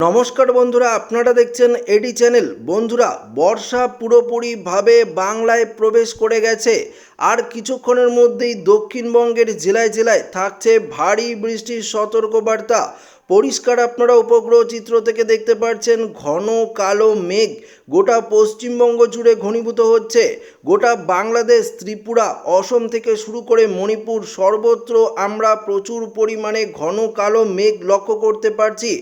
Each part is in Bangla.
নমস্কার বন্ধুরা, আপনারা দেখছেন এডি চ্যানেল বন্ধুরা, বর্ষা পুরোপুরিভাবে বাংলায় প্রবেশ করে গেছে। আর কিছুক্ষণের মধ্যেই দক্ষিণবঙ্গের জেলায় জেলায় থাকছে ভারী বৃষ্টির সতর্কবার্তা। পরিষ্কার আপনারা উপগ্রহ চিত্র থেকে দেখতে পাচ্ছেন ঘন কালো মেঘ গোটা পশ্চিমবঙ্গ জুড়ে ঘনীভূত হচ্ছে। গোটা বাংলাদেশ, ত্রিপুরা, অসম থেকে শুরু করে মণিপুর, সর্বত্র আমরা প্রচুর পরিমাণে ঘন কালো মেঘ লক্ষ্য করতে পারছি।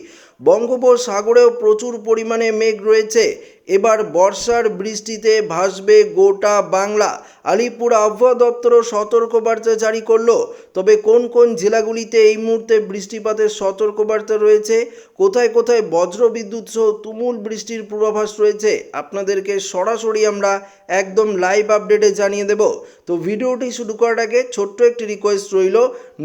বঙ্গোপসাগরেও প্রচুর পরিমাণে মেঘ রয়েছে। এবার বর্ষার বৃষ্টিতে ভাসবে গোটা বাংলা। আলিপুর আবহাওয়া দপ্তরও সতর্কবার্তা জারি করল। তবে কোন কোন জেলাগুলিতে এই মুহূর্তে বৃষ্টিপাতের সতর্কবার্তা রয়েছে? কোথায় কোথায় বজ্রবিদ্যুৎ সহ তুমুল বৃষ্টির পূর্বাভাস রয়েছে? আপনাদেরকে সরাসরি আমরা একদম লাইভ আপডেটে জানিয়ে দেব। তো ভিডিওটি শুরু করার আগে ছোট্ট একটি রিকোয়েস্ট রইল।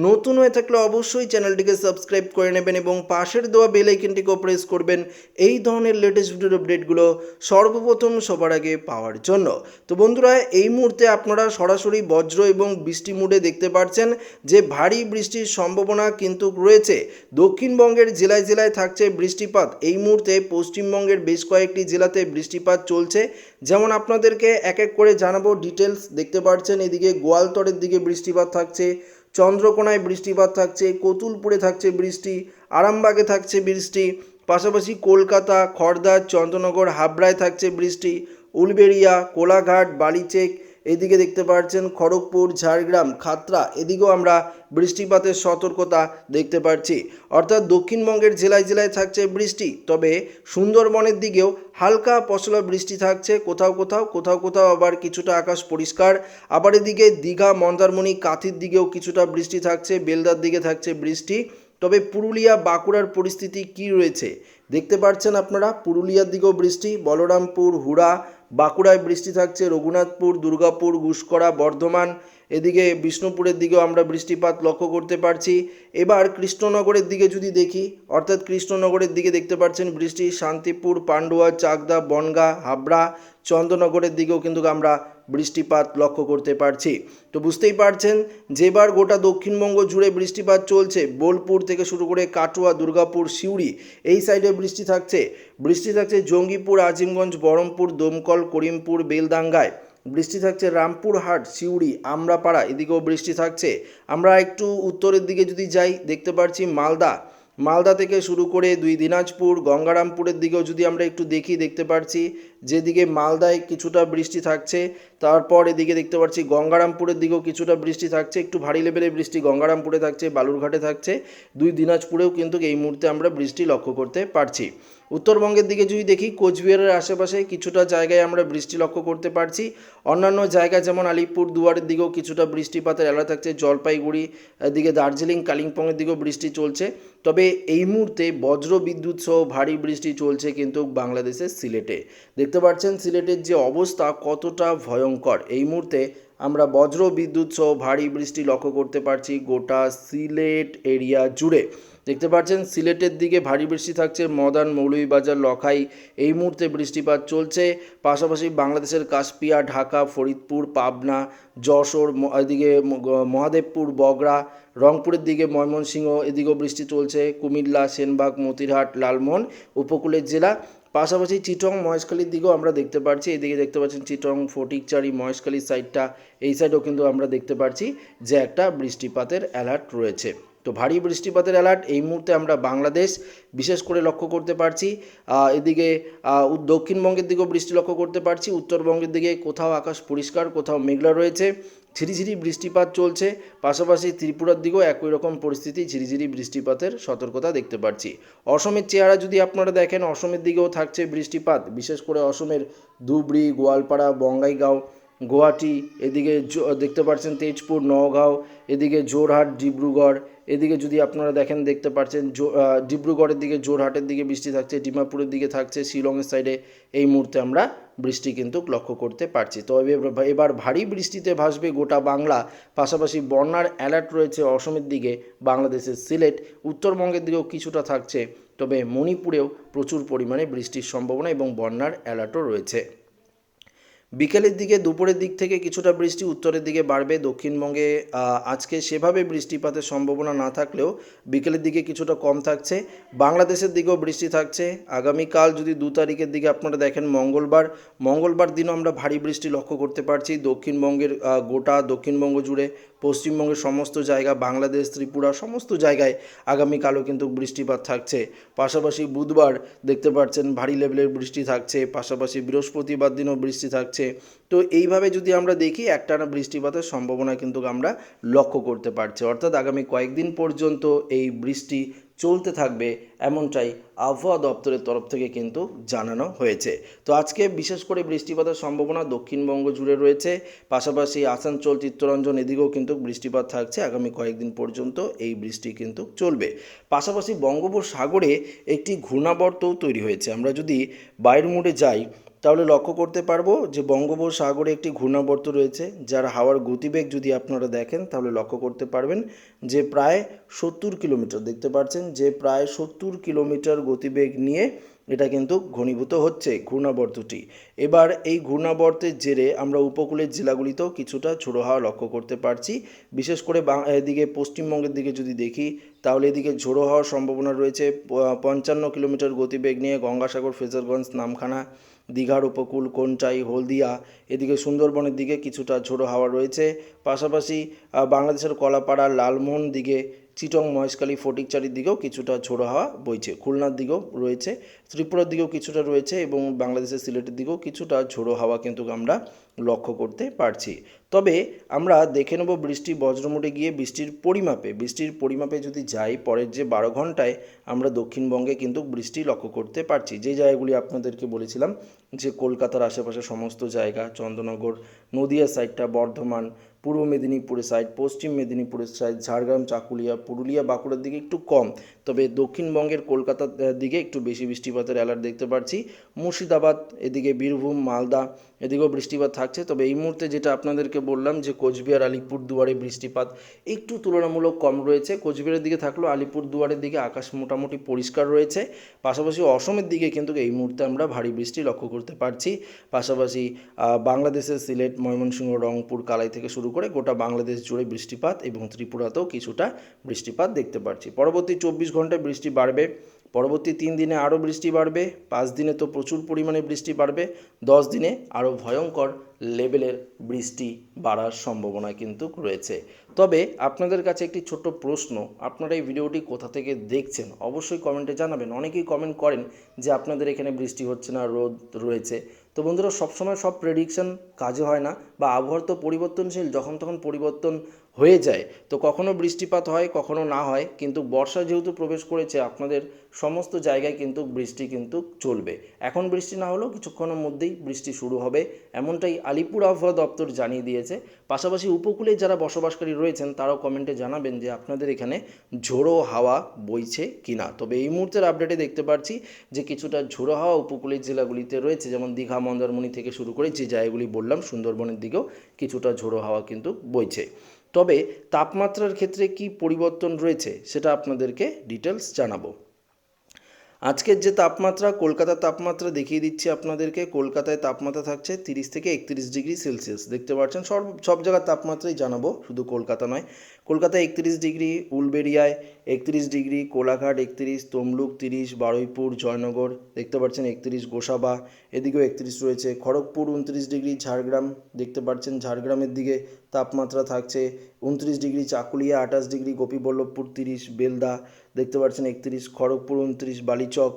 নতুন হয়ে থাকলে অবশ্যই চ্যানেলটিকে সাবস্ক্রাইব করে নেবেন এবং পাশের দেওয়া বেল আইকনটিকেও প্রেস করবেন। এই ধরনের লেটেস্ট ভিডিওর আপডেটগুলো সর্বপ্রথম সবার আগে পাওয়ার জন্য। তো বন্ধুরা, এই মুহূর্তে আপনারা সরাসরি বজ্র এবং বৃষ্টি মুডে দেখতে পাচ্ছেন যে ভারী বৃষ্টির সম্ভাবনা কিন্তু রয়েছে। দক্ষিণবঙ্গের জেলায় জেলায় থাকছে বৃষ্টিপাত। এই মুহূর্তে পশ্চিমবঙ্গের বেশ কয়েকটি জেলাতে বৃষ্টিপাত চলছে। যেমন আপনাদেরকে এক এক করে জানাব ডিটেলস দেখতে পাচ্ছেন এদিকে গোয়ালতরের দিকে বৃষ্টিপাত থাকছে, চন্দ্রকোনায় বৃষ্টিপাত থাকছে, কতুলপুরে থাকছে বৃষ্টি, আরামবাগে থাকছে বৃষ্টি। পাশাপাশি কলকাতা, খড়দা, চন্দ্রনগর, হাবড়ায় থাকছে বৃষ্টি। উলবেড়িয়া, কোলাঘাট, বালিচেক, এদিকে দেখতে পাচ্ছেন খড়গপুর, ঝাড়গ্রাম খাতড়া এদিকেও আমরা বৃষ্টিপাতের সতর্কতা দেখতে পাচ্ছি অর্থাৎ দক্ষিণবঙ্গের জেলায় জেলায় থাকছে বৃষ্টি, তবে সুন্দরবনের দিকেও হালকা পশলা বৃষ্টি থাকছে। কোথাও কোথাও কোথাও কোথাও আবার কিছুটা আকাশ পরিষ্কার। আবার এদিকে দীঘা, মন্দারমণি, কাথির দিকেও কিছুটা বৃষ্টি থাকছে, বেলদার দিকে থাকছে বৃষ্টি। তবে পুরুলিয়া বাঁকুড়ার পরিস্থিতি কি রয়েছে দেখতে পাচ্ছেন আপনারা, পুরুলিয়ার দিকেও বৃষ্টি, বলরামপুর, হুড়া, বাঁকুড়ায় বৃষ্টি থাকছে, রঘুনাথপুর, দুর্গাপুর গুসকরা বর্ধমান, এদিকে বিষ্ণুপুরের দিকেও আমরা বৃষ্টিপাত লক্ষ্য করতে পারছি। এবার কৃষ্ণনগরের দিকে যদি দেখি, অর্থাৎ কৃষ্ণনগরের দিকে দেখতে পাচ্ছেন বৃষ্টি, শান্তিপুর, পান্ডুয়া, চাকদা, বনগা, হাবড়া, চন্দ্রনগরের দিকেও কিন্তু আমরা বৃষ্টিপাত লক্ষ্য করতে পারছি। তো বুঝতেই পারছেন, যেবার গোটা দক্ষিণবঙ্গ জুড়ে বৃষ্টিপাত চলছে, বোলপুর থেকে শুরু করে কাটুয়া, দুর্গাপুর, সিউড়ি, এই সাইডে বৃষ্টি থাকছে। বৃষ্টি থাকছে জঙ্গিপুর, আজিমগঞ্জ, বহরমপুর, দমকল, করিমপুর বেলদাঙ্গায় বৃষ্টি থাকছে রামপুরহাট, সিউড়ি, আমরাপাড়া, এদিকেও বৃষ্টি থাকছে। আমরা একটু উত্তরের দিকে যদি যাই, দেখতে পাচ্ছি মালদা। মালদা থেকে শুরু করে দুই দিনাজপুর, গঙ্গারামপুরের দিকেও যদি আমরা একটু দেখি, দেখতে পাচ্ছি যেদিকে মালদায় কিছুটা বৃষ্টি থাকছে তারপর এদিকে দেখতে পাচ্ছি গঙ্গারামপুরের দিকেও কিছুটা বৃষ্টি থাকছে, একটু ভারী লেভেলের বৃষ্টি গঙ্গারামপুরে থাকছে, বালুরঘাটে থাকছে। দুই দিনাজপুরেও কিন্তু এই মুহূর্তে আমরা বৃষ্টি লক্ষ্য করতে পারছি। উত্তরবঙ্গের দিকে যদি দেখি, কোচবিহারের আশেপাশে কিছুটা জায়গায় আমরা বৃষ্টি লক্ষ্য করতে পারছি। অন্যান্য জায়গা যেমন আলিপুর দুয়ারের দিকেও কিছুটা বৃষ্টিপাতের এলা থাকছে, জলপাইগুড়ি এদিকে দার্জিলিং, কালিম্পংয়ের দিকেও বৃষ্টি চলছে। তবে এই মুহূর্তে বজ্র বিদ্যুৎ সহ ভারী বৃষ্টি চলছে কিন্তু বাংলাদেশের সিলেটে। দেখতে পাচ্ছেন সিলেটের যে অবস্থা কতটা ভয়ঙ্কর। এই মুহূর্তে আমরা বজ্র বিদ্যুৎ সহ ভারী বৃষ্টি লক্ষ্য করতে পারছি গোটা সিলেট এরিয়া জুড়ে। দেখতে পাচ্ছেন, সিলেটের দিকে ভারী বৃষ্টি থাকছে, মদান, মৌলভীবাজার, লখাই। এই মুহূর্তে বৃষ্টিপাত চলছে। পাশাপাশি বাংলাদেশের কাশপিয়া, ঢাকা, ফরিদপুর, পাবনা, যশোর এদিকে মহাদেবপুর বগরা রংপুরের দিকে ময়মনসিংহ, এদিকেও বৃষ্টি চলছে। কুমিল্লা, সেনবাগ, মতিরহাট, লালমোহন, উপকূলের জেলা। পাশাপাশি চিটং মহেশখালীর দিকেও আমরা দেখতে পাচ্ছি এদিকে দেখতে পাচ্ছেন চিটং, ফটিকচারি মহেশখালী সাইডটা এই সাইডেও কিন্তু আমরা দেখতে পাচ্ছি যে একটা বৃষ্টিপাতের অ্যালার্ট রয়েছে। তো ভারী বৃষ্টিপাতের অ্যালার্ট এই মুহূর্তে আমরা বাংলাদেশ বিশেষ করে লক্ষ্য করতে পারছি। এদিকে দক্ষিণবঙ্গের দিকেও বৃষ্টি লক্ষ্য করতে পারছি, উত্তরবঙ্গের দিকে কোথাও আকাশ পরিষ্কার, কোথাও মেঘলা রয়েছে। ঝিরিঝিরি বৃষ্টিপাত চলছে। পাশাপাশি ত্রিপুরার দিকেও একই রকম পরিস্থিতি, ঝিরিঝিরি বৃষ্টিপাতের সতর্কতা দেখতে পাচ্ছি অসমের চেহারা যদি আপনারা দেখেন, অসমের দিকেও থাকছে বৃষ্টিপাত। বিশেষ করে অসমের ধুবড়ি, গোয়ালপাড়া, বঙ্গাইগাঁও, গুয়াহাটি, এদিকে দেখতে পাচ্ছেন তেজপুর, নওগাঁও, এদিকে জোরহাট, ডিব্রুগড়, এদিকে যদি আপনারা দেখেন, দেখতে পাচ্ছেন ডিব্রুগড়ের দিকে, জোরহাটের দিকে বৃষ্টি থাকছে, ডিমাপুরের দিকে থাকছে, শিলংয়ের সাইডে এই মুহূর্তে আমরা বৃষ্টি কিন্তু লক্ষ্য করতে পারছি। তবে এবার- ভারী বৃষ্টিতে ভাসবে গোটা বাংলা। পাশাপাশি বন্যার অ্যালার্ট রয়েছে অসমের দিকে, বাংলাদেশের সিলেট। উত্তরবঙ্গের দিকেও কিছুটা থাকছে। তবে মণিপুরেও প্রচুর পরিমাণে বৃষ্টির সম্ভাবনা এবং বন্যার অ্যালার্টও রয়েছে। বিকেলের দিকে, দুপুরের দিক থেকে কিছুটা বৃষ্টি, উত্তরের দিকে বাড়বে, দক্ষিণবঙ্গে আজকে সেভাবে বৃষ্টিপাতের সম্ভাবনা না থাকলেও বিকেলের দিকে কিছুটা কম থাকছে। বাংলাদেশের দিকেও বৃষ্টি থাকছে। আগামীকাল যদি দু তারিখের দিকে আপনারা দেখেন, মঙ্গলবার মঙ্গলবার দিনও আমরা ভারী বৃষ্টি লক্ষ্য করতে পারছি। দক্ষিণবঙ্গের গোটা দক্ষিণবঙ্গ জুড়ে পশ্চিমবঙ্গের সমস্ত জায়গা, বাংলাদেশ, ত্রিপুরা, সমস্ত জায়গায় আগামীকালও কিন্তু বৃষ্টিপাত থাকছে। পাশাপাশি বুধবার দেখতে পাচ্ছেন ভারী লেভেলের বৃষ্টি থাকছে, পাশাপাশি বৃহস্পতিবার দিনও বৃষ্টি থাকছে। তো এইভাবে যদি আমরা দেখি, একটানা বৃষ্টিপাতের সম্ভাবনা কিন্তু আমরা লক্ষ্য করতে পারছি। অর্থাৎ আগামী কয়েকদিন পর্যন্ত এই বৃষ্টি চলতে থাকবে এমনটাই আবহাওয়া দপ্তরের তরফ থেকে কিন্তু জানানো হয়েছে। তো আজকে বিশেষ করে বৃষ্টিপাতের সম্ভাবনা দক্ষিণবঙ্গ জুড়ে রয়েছে। পাশাপাশি আসানসোল, চিত্তরঞ্জন এদিকেও কিন্তু বৃষ্টিপাত থাকছে। আগামী কয়েকদিন পর্যন্ত এই বৃষ্টি কিন্তু চলবে। পাশাপাশি বঙ্গোপসাগরে একটি ঘূর্ণাবর্তও তৈরি হয়েছে। আমরা যদি বাইরের মোড়ে যাই তাহলে লক্ষ্য করতে পারব যে বঙ্গোপসাগরে একটি ঘূর্ণাবর্ত রয়েছে, যার হাওয়ার গতিবেগ যদি আপনারা দেখেন, তাহলে লক্ষ্য করতে পারবেন যে প্রায় সত্তর কিলোমিটার। দেখতে পাচ্ছেন যে প্রায় সত্তর কিলোমিটার গতিবেগ নিয়ে এটা কিন্তু ঘনীভূত হচ্ছে ঘূর্ণাবর্তটি এবার এই ঘূর্ণাবর্তের জেরে আমরা উপকূলের জেলাগুলিতেও কিছুটা ঝোড়ো হাওয়া লক্ষ্য করতে পারছি। বিশেষ করে এদিকে, পশ্চিমবঙ্গের দিকে যদি দেখি, তাহলে এদিকে ঝোড়ো হওয়ার সম্ভাবনা রয়েছে। পঞ্চান্ন কিলোমিটার গতিবেগ নিয়ে গঙ্গাসাগর ফ্রেজারগঞ্জ নামখানা, দীঘার উপকূল, কোনটাই, হলদিয়া, এদিকে সুন্দরবনের দিকে কিছুটা ঝোড়ো হাওয়া রয়েছে। পাশাপাশি বাংলাদেশের কলাপাড়া, লালমোহন দিকে চিটং মহেশখালী ফটিকচারির দিকেও কিছুটা ঝোড়ো হাওয়া বইছে। খুলনার দিকেও রয়েছে, ত্রিপুরার দিকেও কিছুটা রয়েছে এবং বাংলাদেশের সিলেটের দিকেও কিছুটা ঝোড়ো হাওয়া কিন্তু আমরা লক্ষ্য করতে পারছি। তবে আমরা দেখে নেব বৃষ্টি বজ্রমুটে গিয়ে বৃষ্টির পরিমাপে। বৃষ্টির পরিমাপে যদি যাই, পরের যে বারো ঘন্টায় আমরা দক্ষিণবঙ্গে কিন্তু বৃষ্টি লক্ষ্য করতে পারছি। যে জায়গাগুলি আপনাদেরকে বলেছিলাম, যে কলকাতার আশেপাশে সমস্ত জায়গা, চন্দ্রনগর, নদিয়া সাইডটা বর্ধমান পূর্ব মেদিনীপুরের সাইড পশ্চিম মেদিনীপুরের সাইড ঝাড়গ্রাম, চাকুলিয়া, পুরুলিয়া, বাঁকুড়ার দিকে একটু কম। তবে দক্ষিণবঙ্গের কলকাতার দিকে একটু বেশি বৃষ্টিপাতের অ্যালার্ট দেখতে পাচ্ছি মুর্শিদাবাদ, এদিকে বীরভূম, মালদা এদিকেও বৃষ্টিপাত থাকছে। তবে এই মুহূর্তে যেটা আপনাদেরকে বললাম যে কোচবিহার আলিপুর দুয়ারে বৃষ্টিপাত একটু তুলনামূলক কম রয়েছে। কোচবিহারের দিকে থাকলেও আলিপুর দুয়ারের দিকে আকাশ মোটামুটি পরিষ্কার রয়েছে। পাশাপাশি অসমের দিকে কিন্তু এই মুহূর্তে আমরা ভারী বৃষ্টি লক্ষ্য করতে পারছি। পাশাপাশি বাংলাদেশের সিলেট, ময়মনসিংহ, রংপুর, কালাই থেকে শুরু করে গোটা বাংলাদেশ জুড়ে বৃষ্টিপাত এবং ত্রিপুরাতেও কিছুটা বৃষ্টিপাত দেখতে পাচ্ছি পরবর্তী চব্বিশ ঘন্টায় বৃষ্টি বাড়বে। পরবর্তী তিন দিনে আরও বৃষ্টি বাড়বে, পাঁচ দিনে তো প্রচুর পরিমাণে বৃষ্টি বাড়বে, দশ দিনে আরও ভয়ঙ্কর লেভেলের বৃষ্টি বাড়ার সম্ভাবনা কিন্তু রয়েছে। তবে আপনাদের কাছে একটি ছোট্ট প্রশ্ন, আপনারা এই ভিডিওটি কোথা থেকে দেখছেন? অবশ্যই কমেন্টে জানাবেন। অনেকেই কমেন্ট করেন যে আপনাদের এখানে বৃষ্টি হচ্ছে না, রোদ রয়েছে। তো বন্ধুরা, সবসময় সব প্রেডিকশন কাজে হয় না। বা আবহাওয়ার তো পরিবর্তনশীল, যখন তখন পরিবর্তন হয়ে যায়, তো কখনো বৃষ্টিপাত হয়, কখনো না হয়, কিন্তু বর্ষা যেহেতু প্রবেশ করেছে, আপনাদের সমস্ত জায়গায় কিন্তু বৃষ্টি কিন্তু চলবে। এখন বৃষ্টি না হলেও কিছুক্ষণের মধ্যেই বৃষ্টি শুরু হবে, এমনটাই আলিপুর আবহাওয়া দপ্তর জানিয়ে দিয়েছে। পাশাপাশি উপকূলে যারা বসবাসকারী রয়েছেন, তারাও কমেন্টে জানাবেন যে আপনাদের এখানে ঝোড়ো হাওয়া বইছে কিনা। তবে এই মুহূর্তের আপডেটে দেখতে পাচ্ছি যে কিছুটা ঝোড়ো হাওয়া উপকূলের জেলাগুলিতে রয়েছে, যেমন দীঘা, মন্দারমণি থেকে শুরু করে যে জায়গাগুলি বললাম, সুন্দরবনের দিকেও কিছুটা ঝোড়ো হাওয়া কিন্তু বইছে। তবে তাপমাত্রার ক্ষেত্রে কি পরিবর্তন রয়েছে সেটা আপনাদেরকে ডিটেলস জানাব। আজকের যে তাপমাত্রা, কলকাতার তাপমাত্রা দেখিয়ে দিচ্ছি আপনাদেরকে। কলকাতায় তাপমাত্রা থাকছে তিরিশ থেকে একত্রিশ ডিগ্রি সেলসিয়াস। দেখতে পাচ্ছেন সব সব জায়গার তাপমাত্রাই জানাব, শুধু কলকাতা নয়। কলকাতায় একত্রিশ ডিগ্রি, উলবেড়িয়ায় একত্রিশ ডিগ্রি, কোলাঘাট একত্রিশ, তমলুক তিরিশ, বারুইপুর, জয়নগর, দেখতে পাচ্ছেন একত্রিশ, গোসাবা, এদিকেও একত্রিশ রয়েছে। খড়গপুর উনত্রিশ ডিগ্রি, ঝাড়গ্রাম, দেখতে পাচ্ছেন ঝাড়গ্রামের দিকে তাপমাত্রা থাকছে। উনত্রিশ ডিগ্রি, চাকুলিয়া আঠাশ ডিগ্রি, গোপীবল্লভপুর তিরিশ, বেলদা দেখতে পাচ্ছেন একত্রিশ, খড়গপুর উনত্রিশ, বালিচক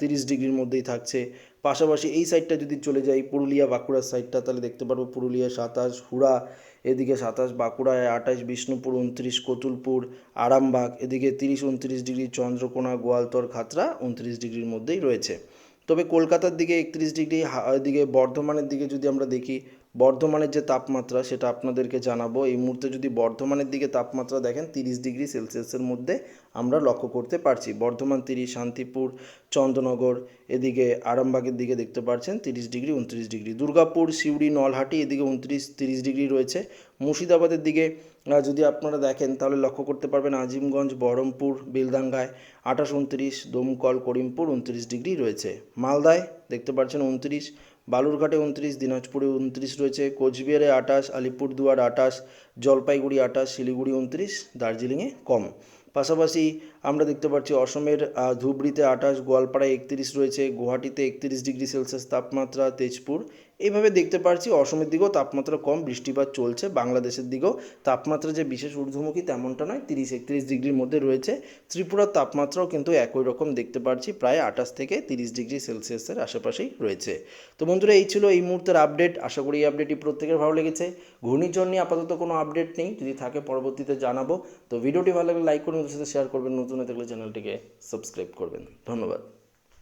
তিরিশ ডিগ্রির মধ্যেই থাকছে। পাশাপাশি এই সাইডটা যদি চলে যাই, পুরুলিয়া, বাঁকুড়ার সাইডটা তাহলে দেখতে পারব পুরুলিয়া সাতাশ, হুড়া, এদিকে সাতাশ, বাঁকুড়ায় আঠাশ, বিষ্ণুপুর উনত্রিশ, কতুলপুর, আরামবাগ, এদিকে তিরিশ, উনত্রিশ ডিগ্রি, চন্দ্রকোনা, গোয়ালতর, খাতড়া, উনত্রিশ ডিগ্রির মধ্যেই রয়েছে। তবে কলকাতার দিকে একত্রিশ ডিগ্রি এদিকে বর্ধমানের দিকে যদি আমরা দেখি, বর্ধমানের যে তাপমাত্রা, সেটা আপনাদেরকে জানাব। এই মুহূর্তে যদি বর্ধমানের দিকে তাপমাত্রা দেখেন, তিরিশ ডিগ্রি সেলসিয়াসের মধ্যে আমরা লক্ষ্য করতে পারছি। বর্ধমান তিরিশ, শান্তিপুর, চন্দ্রনগর, এদিকে আরামবাগের দিকে দেখতে পাচ্ছেন তিরিশ ডিগ্রি, উনত্রিশ ডিগ্রি। দুর্গাপুর, সিউড়ি, নলহাটি, এদিকে উনত্রিশ, তিরিশ ডিগ্রি রয়েছে। মুর্শিদাবাদের দিকে যদি আপনারা দেখেন তাহলে লক্ষ্য করতে পারবেন আজিমগঞ্জ, বহরমপুর বেলদাঙ্গায় আঠাশ, উনত্রিশ, দমকল, করিমপুর উনত্রিশ ডিগ্রি রয়েছে। মালদায় দেখতে পাচ্ছেন উনত্রিশ, বালুরঘাটে উনত্রিশ, দিনাজপুরে উনত্রিশ রয়েছে, কোচবিহারে আঠাশ, আলিপুরদুয়ার আঠাশ, জলপাইগুড়ি আঠাশ, শিলিগুড়ি উনত্রিশ, দার্জিলিংয়ে কম। পাশাপাশি আমরা দেখতে পাচ্ছি অসমের ধুবড়িতে আঠাশ গোয়ালপাড়ায় একত্রিশ রয়েছে, গুয়াহাটিতে একত্রিশ ডিগ্রি সেলসিয়াস তাপমাত্রা, তেজপুর এইভাবে দেখতে পারছি অসমের দিকেও তাপমাত্রা কম, বৃষ্টিপাত চলছে। বাংলাদেশের দিকেও তাপমাত্রা যে বিশেষ ঊর্ধ্বমুখী তেমনটা নয়, তিরিশ একত্রিশ ডিগ্রির মধ্যে রয়েছে। ত্রিপুরার তাপমাত্রাও কিন্তু একই রকম দেখতে পারছি, প্রায় আঠাশ থেকে তিরিশ ডিগ্রি সেলসিয়াসের আশেপাশেই রয়েছে। তো বন্ধুরা, এই ছিল এই মুহূর্তের আপডেট। আশা করি এই আপডেটটি প্রত্যেকের ভালো লেগেছে। ঘূর্ণিঝড় নিয়ে আপাতত কোনো আপডেট নেই, যদি থাকে পরবর্তীতে জানাব। তো ভিডিওটি ভালো লাগলে লাইক করুন সাথে শেয়ার করবেন, নতুন থাকলে চ্যানেলটিকে সাবস্ক্রাইব করবেন। ধন্যবাদ।